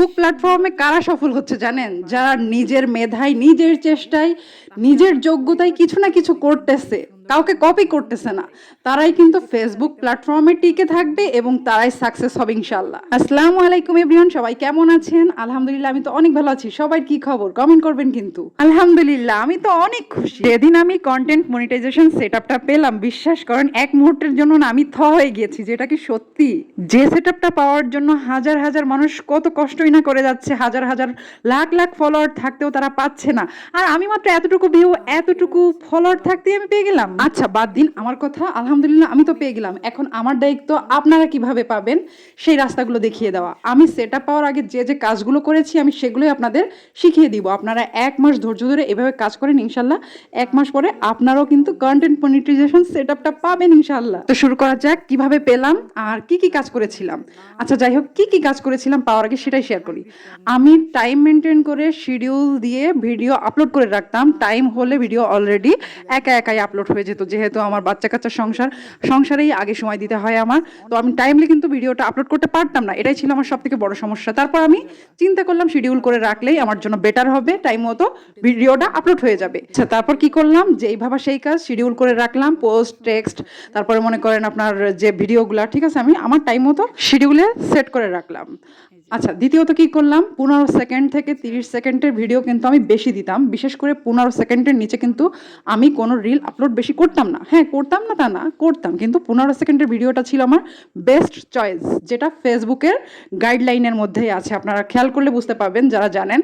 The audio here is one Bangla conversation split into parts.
ফেসবুক প্ল্যাটফর্মে কারা সফল হচ্ছে জানেন? যারা নিজের মেধায়, নিজের চেষ্টায়, নিজের যোগ্যতায় কিছু না কিছু করতেছে। কাউকে কপি করতেছে না। তারাই কিন্তু ফেসবুক প্ল্যাটফর্মে টিকে থাকবে এবং তারাই সাকসেস হবে ইনশাল্লাহ আসসালামু আলাইকুম এভরিওয়ান সবাই কেমন আছেন? আলহামদুলিল্লাহ, আমি তো অনেক ভালো আছি। সবাই কি খবর? কমেন্ট করবেন কিন্তু। আলহামদুলিল্লাহ, আমি তো অনেক খুশি। যেদিন আমি কন্টেন্ট মনিটাইজেশন সেটআপটা পেলাম, বিশ্বাস করেন, এক মুহূর্তের জন্য না আমি থ হয়ে গিয়েছি, যেটা কি সত্যি? যে সেটআপটা পাওয়ার জন্য হাজার হাজার মানুষ কত কষ্টই না করে যাচ্ছে, হাজার হাজার লাখ লাখ ফলোয়ার থাকতেও তারা পাচ্ছে না। আর আমি মাত্র এতটুকু ভিউ এতটুকু ফলোয়ার থাকতেই আমি পেয়ে গেলাম। আচ্ছা বাদ দিন, আমার কথা, আলহামদুলিল্লাহ আমি তো পেয়ে গেলাম। এখন আমার দায়িত্ব আপনারা কীভাবে পাবেন, সেই রাস্তাগুলো দেখিয়ে দেওয়া। আমি সেটা পাওয়ার আগে যে যে কাজগুলো করেছি, আমি সেগুলোই আপনাদের শিখিয়ে দিব। আপনারা এক মাস ধৈর্য ধরে এভাবে কাজ করেন, ইনশাল্লাহ। এক মাস পরে আপনারাও কিন্তু কন্টেন্ট মনিটাইজেশন সেটআপটা পাবেন, ইনশাল্লাহ। তো শুরু করা যাক, কীভাবে পেলাম আর কি কি কাজ করেছিলাম। আচ্ছা যাই হোক, কি কি কাজ করেছিলাম পাওয়ার আগে সেটাই শেয়ার করি। আমি টাইম মেনটেন করে শিডিউল দিয়ে ভিডিও আপলোড করে রাখতাম। টাইম হলে ভিডিও অলরেডি একা একাই আপলোড হয়ে যেত যেহেতু আমার বাচ্চা কাচ্চার সংসার, সংসারেই আগে সময় দিতে হয় আমার। তো আমি টাইমলি কিন্তু ভিডিওটা আপলোড করতে পারতাম না। এটাই ছিল আমার সব থেকে বড় সমস্যা। তারপর আমি চিন্তা করলাম শিডিউল করে রাখলেই আমার জন্য বেটার হবে। টাইম মতো ভিডিওটা আপলোড হয়ে যাবে। আচ্ছা তারপর কি করলাম? যেই ভাবা সেই কাজ শিডিউল করে রাখলাম পোস্ট টেক্সট তারপরে মনে করেন আপনার যে ভিডিওগুলো ঠিক আছে আমি, আমার টাইম মতো শিডিউলে সেট করে রাখলাম। আচ্ছা দ্বিতীয়ত কি করলাম? পনেরো সেকেন্ড থেকে তিরিশ সেকেন্ডের ভিডিও কিন্তু আমি বেশি দিতাম। বিশেষ করে পনেরো সেকেন্ডের নিচে কিন্তু আমি কোনো রিল আপলোড বেশি করতাম না। হ্যাঁ করতাম না তা না, করতাম। কিন্তু পনেরো সেকেন্ডের ভিডিওটা ছিল আমার বেস্ট চয়েস যেটা ফেসবুকের গাইডলাইনের মধ্যেই আছে। আপনারা খেয়াল করলে বুঝতে পারবেন, যারা জানেন।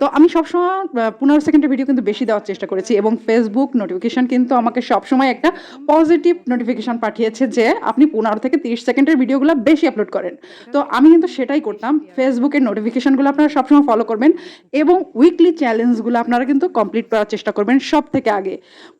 তো আমি সবসময় পনেরো সেকেন্ডের ভিডিও কিন্তু বেশি দেওয়ার চেষ্টা করেছি এবং ফেসবুক নোটিফিকেশন কিন্তু আমাকে সবসময় একটা পজিটিভ নোটিফিকেশন পাঠিয়েছে যে আপনি পনেরো থেকে তিরিশ সেকেন্ডের ভিডিওগুলো বেশি আপলোড করেন। তো আমি কিন্তু সেটাই করতাম। ফেসবুকের নোটিফিকেশনগুলো আপনারা সবসময় ফলো করবেন এবং উইকলি চ্যালেঞ্জগুলো আপনারা কিন্তু কমপ্লিট করার চেষ্টা করবেন সব থেকে আগে।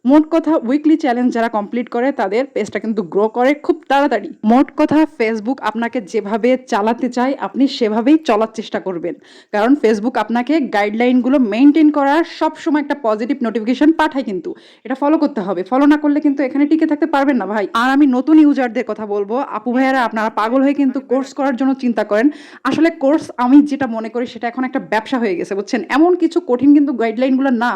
মোট কথা উইকলি চ্যালেঞ্জ যারা কমপ্লিট করে, তাদের পেজটা কিন্তু গ্রো করে খুব তাড়াতাড়ি। মোট কথা ফেসবুক আপনাকে যেভাবে চালাতে চায়, আপনি সেভাবেই চলার চেষ্টা করবেন। কারণ ফেসবুক আপনাকে গাইডলাইনগুলো মেনটেন করার সবসময় একটা পজিটিভ নোটিফিকেশন পাঠায় কিন্তু। এটা ফলো করতে হবে। ফলো না করলে কিন্তু এখানে টিকে থাকতে পারবেন না ভাই। আর আমি নতুন ইউজারদের কথা বলব। আপু ভাইয়ারা, আপনারা পাগল হয়ে কিন্তু কোর্স করার জন্য চিন্তা করেন। আসলে কোর্স আমি যেটা মনে করি সেটা এখন একটা ব্যবসা হয়ে গেছে, বুঝছেন? এমন কিছু কঠিন কিন্তু গাইডলাইনগুলো না।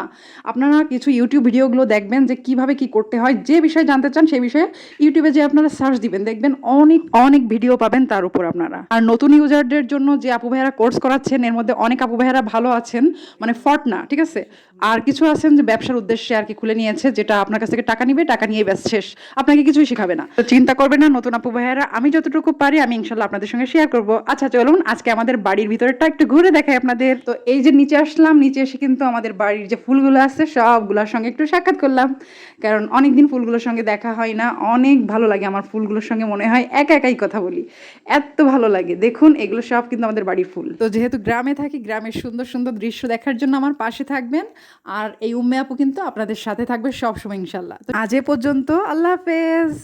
আপনারা কিছু ইউটিউব ভিডিওগুলো দেখবেন যে কীভাবে কি করতে হয়, যে বিষয়ে জানতে চান সেই বিষয়ে ইউটিউবে যে আপনারা সার্চ দিবেন। দেখবেন অনেক অনেক ভিডিও পাবেন তার উপর আপনারা। আর নতুন ইউজারদের জন্য যে আপু ভাইয়ারা কোর্স করাচ্ছেন, এর মধ্যে অনেক আপু ভাইয়ারা ভালো আছেন মানে ফট না ঠিক আছে? আর কিছু আছেন যে ব্যবসার উদ্দেশ্যে আর কি খুলে নিয়েছে, যেটা আপনার কাছ থেকে টাকা নিবে, টাকা নিয়ে ব্যাস শেষ। আপনাকে কিছুই শেখাবে না। তো চিন্তা করবে না নতুন আপু ভাইয়ারা, আমি যতটুকু পারি আমি ইনশাল্লাহ আপনাদের সঙ্গে শেয়ার করব। আচ্ছা চলুন আজকে আমাদের বাড়ির ভিতরেটা একটু ঘুরে দেখাই আপনাদের। তো এই যে নিচে আসলাম, নিচে এসে কিন্তু আমাদের বাড়ির যে ফুলগুলো আছে, সবগুলোর সঙ্গে একটু সাক্ষাৎ করলাম। কারণ অনেকদিন ফুলগুলোর সঙ্গে দেখা হয় না। অনেক ভালো লাগে আমার ফুলগুলোর সঙ্গে মনে হয় একা একাই কথা বলি। এত ভালো লাগে। দেখুন, এগুলো সব কিন্তু আমাদের বাড়ির ফুল। তো যেহেতু গ্রামে থাকি, গ্রামের সুন্দর সুন্দর দৃশ্য দেখার জন্য আমার পাশে থাকবেন। আর এই উম্মে আপু কিন্তু আপনাদের সাথে থাকবে সবসময়, ইনশাল্লাহ। তো আজ এ পর্যন্ত আল্লাহ হাফেজ।